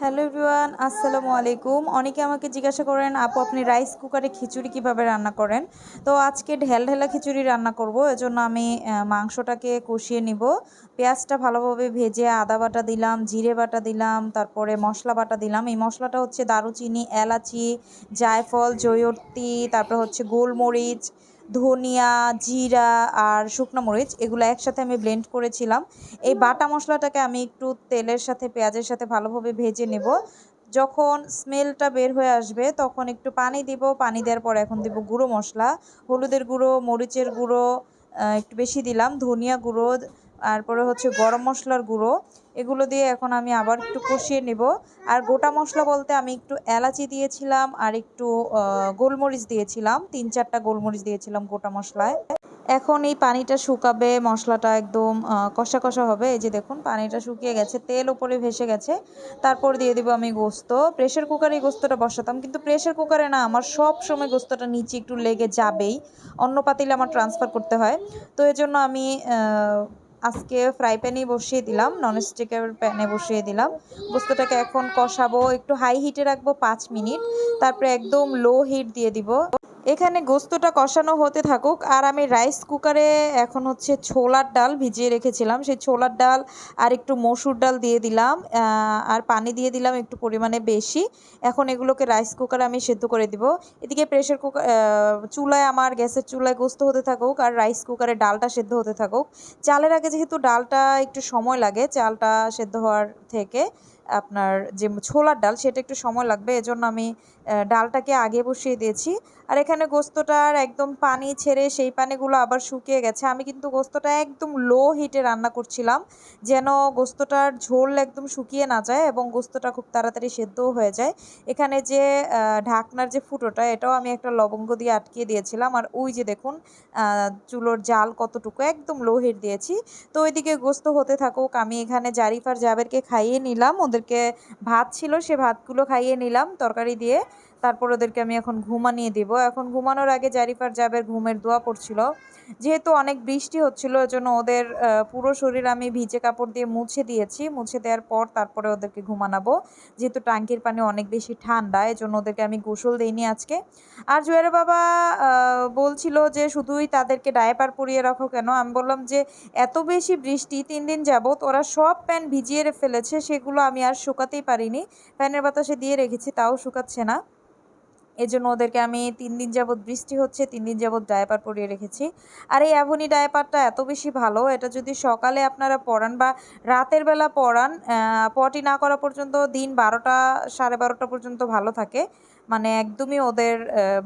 Hello everyone, আসসালামু আলাইকুম। অনেকে আমাকে জিজ্ঞাসা করেন, আপু, আপনি রাইস কুকারে খিচুড়ি কীভাবে রান্না করেন? তো আজকে ঢেল ঢেলা খিচুড়ি রান্না করব, এজন্য আমি মাংসটাকে কষিয়ে নিব। পেঁয়াজটা ভালোভাবে ভেজে আদা বাটা দিলাম, জিরে বাটা দিলাম, তারপরে মশলা বাটা দিলাম। এই মশলাটা হচ্ছে দারুচিনি, এলাচি, জায়ফল জয়র্তি তারপরে হচ্ছে গোলমরিচ ধনিয়া, জিরা আর শুকনো মরিচ, এগুলো একসাথে আমি ব্লেন্ড করেছিলাম। এই বাটা মশলাটাকে আমি একটু তেলের সাথে, পেঁয়াজের সাথে ভালোভাবে ভেজে নেব। যখন স্মেলটা বের হয়ে আসবে, তখন একটু পানি দিব। পানি দেওয়ার পর এখন দিব গুঁড়ো মশলা। হলুদের গুঁড়ো, মরিচের গুঁড়ো একটু বেশি দিলাম। ধনিয়া গুঁড়ো তারপরে হচ্ছে গরম মশলার গুঁড়ো, এগুলো দিয়ে এখন আমি আবার একটু কষিয়ে নেব। আর গোটা মশলা বলতে আমি একটু এলাচি দিয়েছিলাম আর একটু গোলমরিচ দিয়েছিলাম, তিন চারটা গোলমরিচ দিয়েছিলাম গোটা মশলায়। এখন এই পানিটা শুকাবে, মশলাটা একদম কষা কষা হবে। এই যে দেখুন, পানিটা শুকিয়ে গেছে, তেল উপরে ভেসে গেছে। তারপর দিয়ে দিব আমি গোস্ত। প্রেশার কুকারে এই গোস্তটা বসাতাম, কিন্তু প্রেশার কুকারে না, আমার সব সময় গোস্তটা নিচে একটু লেগে যাবেই। অন্য পাতিলে আমার ট্রান্সফার করতে হয়। তো এজন্য আমি আজকে ফ্রাই প্যানেই বসিয়ে দিলাম ননস্টিকের প্যানে বসিয়ে দিলাম। বস্তুটাকে এখন কষাবো, একটু হাই হিটে রাখব পাঁচ মিনিট, তারপরে একদম লো হিট দিয়ে দিব। এখানে গোস্তটা কষানো হতে থাকুক। আর আমি রাইস কুকারে এখন হচ্ছে ছোলার ডাল ভিজিয়ে রেখেছিলাম। সেই ছোলার ডাল আর একটু মসুর ডাল দিয়ে দিলাম আর পানি দিয়ে দিলাম একটু পরিমাণে বেশি। এখন এগুলোকে রাইস কুকারে আমি সেদ্ধ করে দিব। এদিকে প্রেশার কুকার চুলায় আমার গ্যাসের চুলায় গোস্ত হতে থাকুক আর রাইস কুকারে ডালটা সেদ্ধ হতে থাকুক। চালের আগে যেহেতু ডালটা একটু সময় লাগে, চালটা সেদ্ধ হওয়ার থেকে আপনার যে ছোলার ডাল, সেটা একটু সময় লাগবে। এজন্য আমি ডালটাকে আগে বসিয়ে দিয়েছি। আর এখানে গোস্তটার একদম পানি ছেড়ে সেই পানিগুলো আবার শুকিয়ে গেছে। আমি কিন্তু গোস্তটা একদম লো হিটে রান্না করছিলাম, যেন গোস্তটার ঝোল একদম শুকিয়ে না যায় এবং গোস্তটা খুব তাড়াতাড়ি সেদ্ধও হয়ে যায়। এখানে যে ঢাকনার যে ফুটোটা, এটাও আমি একটা লবঙ্গ দিয়ে আটকিয়ে দিয়েছিলাম। আর ওই যে দেখুন চুলোর জাল কতটুকু, একদম লো হিট দিয়েছি। তো ওইদিকে গোস্ত হতে থাকুক, আমি এখানে জারিফার জাবেরকে খাইয়ে নিলাম। ওদেরকে ভাত ছিল সে ভাতগুলো খাইয়ে নিলাম তরকারি দিয়ে। তারপর ওদেরকে আমি এখন ঘুমানিয়ে দিব। এখন ঘুমানোর আগে জারিফার জাবের ঘুমের দোয়া পড়ছিল। যেহেতু অনেক বৃষ্টি হচ্ছিল, এজন্য ওদের পুরো শরীর আমি ভিজে কাপড় দিয়ে মুছে দিয়েছি। মুছে দেওয়ার পর তারপরে ওদেরকে ঘুমানাবো। যেহেতু ট্যাঙ্কির পানি অনেক বেশি ঠান্ডা, এজন্য ওদেরকে আমি গোসল দিইনি আজকে। আর জুয়ের বাবা বলছিল যে শুধুই তাদেরকে ডায়াপার পরিয়ে রাখো কেন? আমি বললাম যে, এত বেশি বৃষ্টি, তিন দিন যাবৎ ওরা সব প্যান্ট ভিজিয়ে ফেলেছে, সেগুলো আমি আর শুকাতেই পারিনি। ফ্যানের বাতাসে দিয়ে রেখেছি, তাও শুকাচ্ছে না। এজন্য ওদেরকে আমি তিন দিন যাবৎ বৃষ্টি হচ্ছে, তিন দিন যাবৎ ডায়াপার পরিয়ে রেখেছি। আর এই অ্যাভনি ডায়াপারটা এত বেশি ভালো, এটা যদি সকালে আপনারা পড়ান বা রাতের বেলা পড়ান পটি না করা পর্যন্ত দিন বারোটা সাড়ে বারোটা পর্যন্ত ভালো থাকে। মানে একদমই ওদের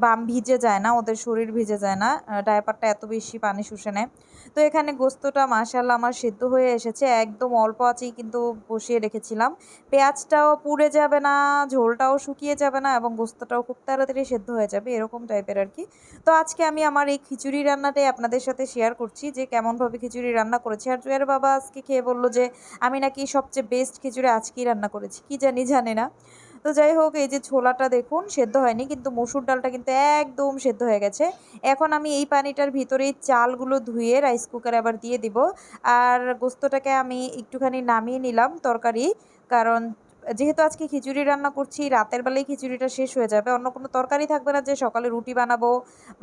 বাম ভিজে যায় না, ওদের শরীর ভিজে যায় না ডায়াপারটা এত বেশি পানি শুষে নেয়। তো এখানে গোস্তটা মাশাল্লাহ আমার সিদ্ধ হয়ে এসেছে, একদম অল্প আঁচেই কিন্তু বসিয়ে রেখেছিলাম। পেঁয়াজটাও পুড়ে যাবে না, ঝোলটাও শুকিয়ে যাবে না এবং গোস্তটাও খুব তাড়াতাড়ি সেদ্ধ হয়ে যাবে, এরকম টাইপের আর কি। তো আজকে আমি আমার এই খিচুড়ি রান্নাটাই আপনাদের সাথে শেয়ার করছি, যে কেমনভাবে খিচুড়ি রান্না করেছি। আর জুয়ের বাবা আজকে খেয়ে বলল যে, আমি নাকি সবচেয়ে বেস্ট খিচুড়ি আজকেই রান্না করেছি, কি জানি জানে না। তো যাই হোক, এই যে ছোলাটা দেখুন, সেদ্ধ হয়নি, কিন্তু মসুর ডালটা কিন্তু একদম সেদ্ধ হয়ে গেছে। এখন আমি এই পানিটার ভিতরে চালগুলো ধুয়ে রাইস কুকারে আবার দিয়ে দিব। আর গোস্তটাকে আমি একটুখানি নামিয়ে নিলাম তরকারি, কারণ যেহেতু আজকে খিচুড়ি রান্না করছি, রাতের বেলায় খিচুড়িটা শেষ হয়ে যাবে। অন্য কোনো তরকারি থাকবে না যে সকালে রুটি বানাবো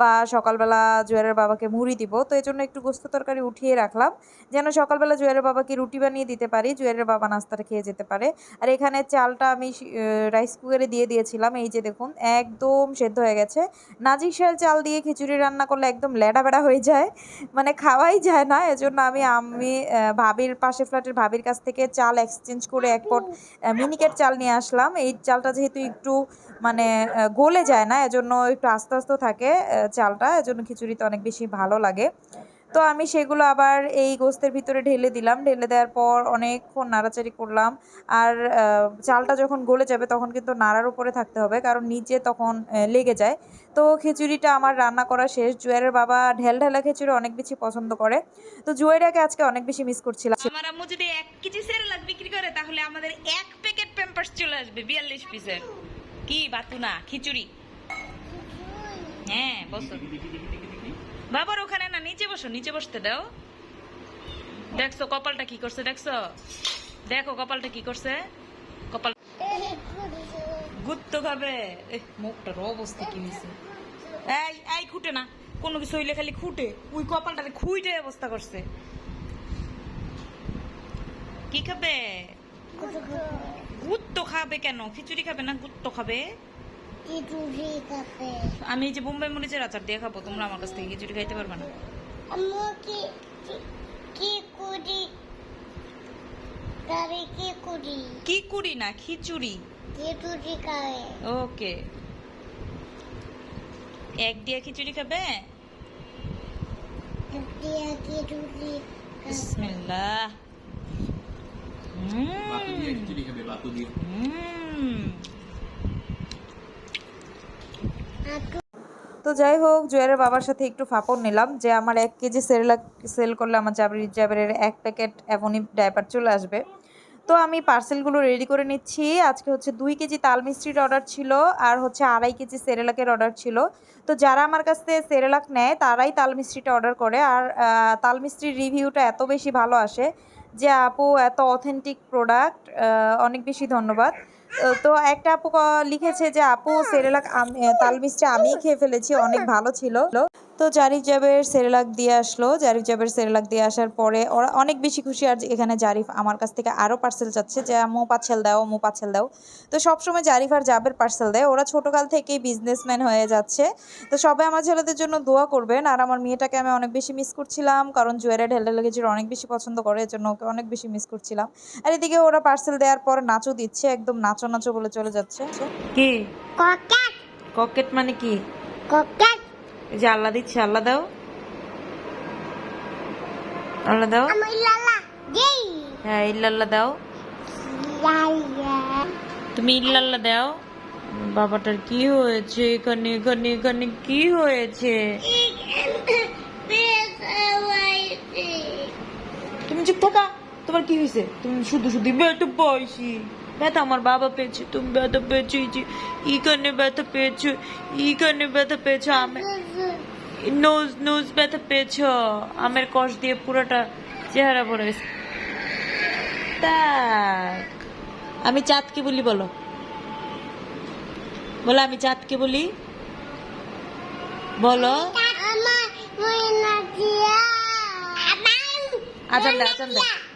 বা সকালবেলা জুয়ারের বাবাকে মুড়ি দিব। তো এই জন্য একটু গোস্ত তরকারি উঠিয়ে রাখলাম। যেন সকালবেলা জুয়ারের বাবাকে রুটি বানিয়ে দিতে পারি, জুয়ারের বাবা নাস্তাটা খেয়ে যেতে পারে। আর এখানে চালটা আমি রাইস কুকারে দিয়ে দিয়েছিলাম। এই যে দেখুন, একদম সেদ্ধ হয়ে গেছে। নাজির শাল চাল দিয়ে খিচুড়ি রান্না করলে একদম লেডা বেড়া হয়ে যায়। মানে খাওয়াই যায় না। এজন্য আমি আমি ভাবির পাশে ফ্ল্যাটের ভাবির কাছ থেকে চাল এক্সচেঞ্জ করে এক পট মিনিকেট চাল নিয়ে আসলাম। এই চালটা যেহেতু একটু মানে গলে যায় না, এজন্য একটু আস্তে আস্তে থাকে চালটা, এজন্য খিচুড়িতে অনেক বেশি ভালো লাগে। তো আমি সেগুলো আবার এই গোস্তের ভিতরে ঢেলে দিলাম। ঢেলে দেওয়ার পর অনেকক্ষণ নাড়াচাড়ি করলাম। আর চালটা যখন গলে যাবে তখন কিন্তু নাড়ার উপরে থাকতে হবে, কারণ নিচে তখন লেগে যায়। তো খিচুড়িটা আমার রান্না করা শেষ। জুয়ারের বাবা ঢেল ঢেলা খিচুড়ি অনেক বেশি পছন্দ করে। তো জুয়েরাকে আজকে অনেক বেশি মিস করছিলাম। আমার আম্মু যদি এক কেজি সেরেলাক বিক্রি করে, তাহলে আমাদের এক প্যাকেট প্যাম্পার্স চলে আসবে বিয়াল্লিশ পিসের কি বাতুনা, খিচুড়ি। হ্যাঁ বসো। বাবার ওখানে না, নিচে বসো, নিচে বসতে দাও। দেখছ কপালটা কি করছে, দেখছ? দেখো কপালটা কি করছে। কপাল গুত্ত খাবে। মুখটার অবস্থা কি হয়েছে এই এই খুঁটে না, কোনো কিছু হইলে খালি খুঁটে। ওই কপালটারে খুইটে অবস্থা করছে। কি খাবে? গুত্ত খাবে কেন? খিচুড়ি খাবে না গুত্ত খাবে? আমি এই যে বোম্বাই মরিচের আচার দিয়ে খাব তোমরা আমার কাছ থেকে খিচুড়ি খাইতে পারবে না। কি কি- কি করি খাবে কি করি কি করি না খিচুড়ি। খিচুড়ি খাবে। ওকে। এক দিয়া খিচুড়ি খাবে? বিসমিল্লাহ। বাতু দিয়ে খিচুড়ি খাবে বাতু দিয়ে। হুম। তো যাই হোক, জুয়ারের বাবার সাথে একটু ফাপড় নিলাম যে আমার এক কেজি সেরেলাক সেল করলে আমার জাবরি জাবেরের এক প্যাকেট অ্যাভনি ডাইপার চলে আসবে। তো আমি পার্সেলগুলো রেডি করে নিচ্ছি। আজকে হচ্ছে দুই কেজি তাল মিষ্টির অর্ডার ছিল আর হচ্ছে আড়াই কেজি সেরেলাকের অর্ডার ছিল। তো যারা আমার কাছ থেকে সেরেলাক নেয়, তারাই তাল মিষ্টিটা অর্ডার করে। আর তাল মিষ্টির রিভিউটা এত বেশি ভালো আসে যে, আপু, এত অথেন্টিক প্রোডাক্ট অনেক বেশি ধন্যবাদ। তো একটা আপু লিখেছে যে, আপু, সেরেলাক, আমি তাল মিষ্টি আমিই খেয়ে ফেলেছি, অনেক ভালো ছিল। তো জারিফ জাবের সেরেলাক দিয়ে আসলো। জারিফ জাবের সেরেলাক দিয়ে আসার পরে ওরা অনেক বেশি খুশি আর এখানে জারিফ আমার কাছ থেকে আরও পার্সেল চাচ্ছে যে মো পাচ্ছেল দাও মো পাচ্ছেল দাও। তো সবসময় জারিফ আর জাবের পার্সেল দেয়। ওরা ছোটোকাল থেকেই বিজনেসম্যান হয়ে যাচ্ছে। তো সবাই আমার ছেলেদের জন্য দোয়া করবেন। আর আমার মেয়েটাকে আমি অনেক বেশি মিস করছিলাম। কারণ জুয়েরা ঢেলে লেগেছিল অনেক বেশি পছন্দ করে এর জন্য ওকে অনেক বেশি মিস করছিলাম। আর এদিকে ওরা পার্সেল দেওয়ার পর নাচও দিচ্ছে একদম নাচো নাচো বলে চলে যাচ্ছে। কি? ককেট। ককেট মানে কি? ককেট। যে আল্লাহ দিচ্ছে আল্লাহ দাও। আল্লাহ দাও। হ্যাঁ ইল্লাল্লাহ দাও। তুমি ইল্লাল্লাহ দাও। বাবাটার কি হয়েছে? এখানে এখানে এখানে কি হয়েছে? তুমি চুপ থাকা। তোমার কি হয়েছে? তুমি শুধু শুধু ব্যথা পাইছি ব্যথা আমার বাবা পেয়েছে তুমি ব্যথা পেয়েছ এই যে ইখানে ব্যথা পেয়েছ ইখানে ব্যথা পেয়েছ আমি নোজ নোজ ব্যথা পেয়েছ আমের কষ দিয়ে পুরোটা চেহারা ভরে গেছে তাক আমি চাঁদকে বলি বলো বলো আমি চাঁদকে বলি বলো দে আজান দে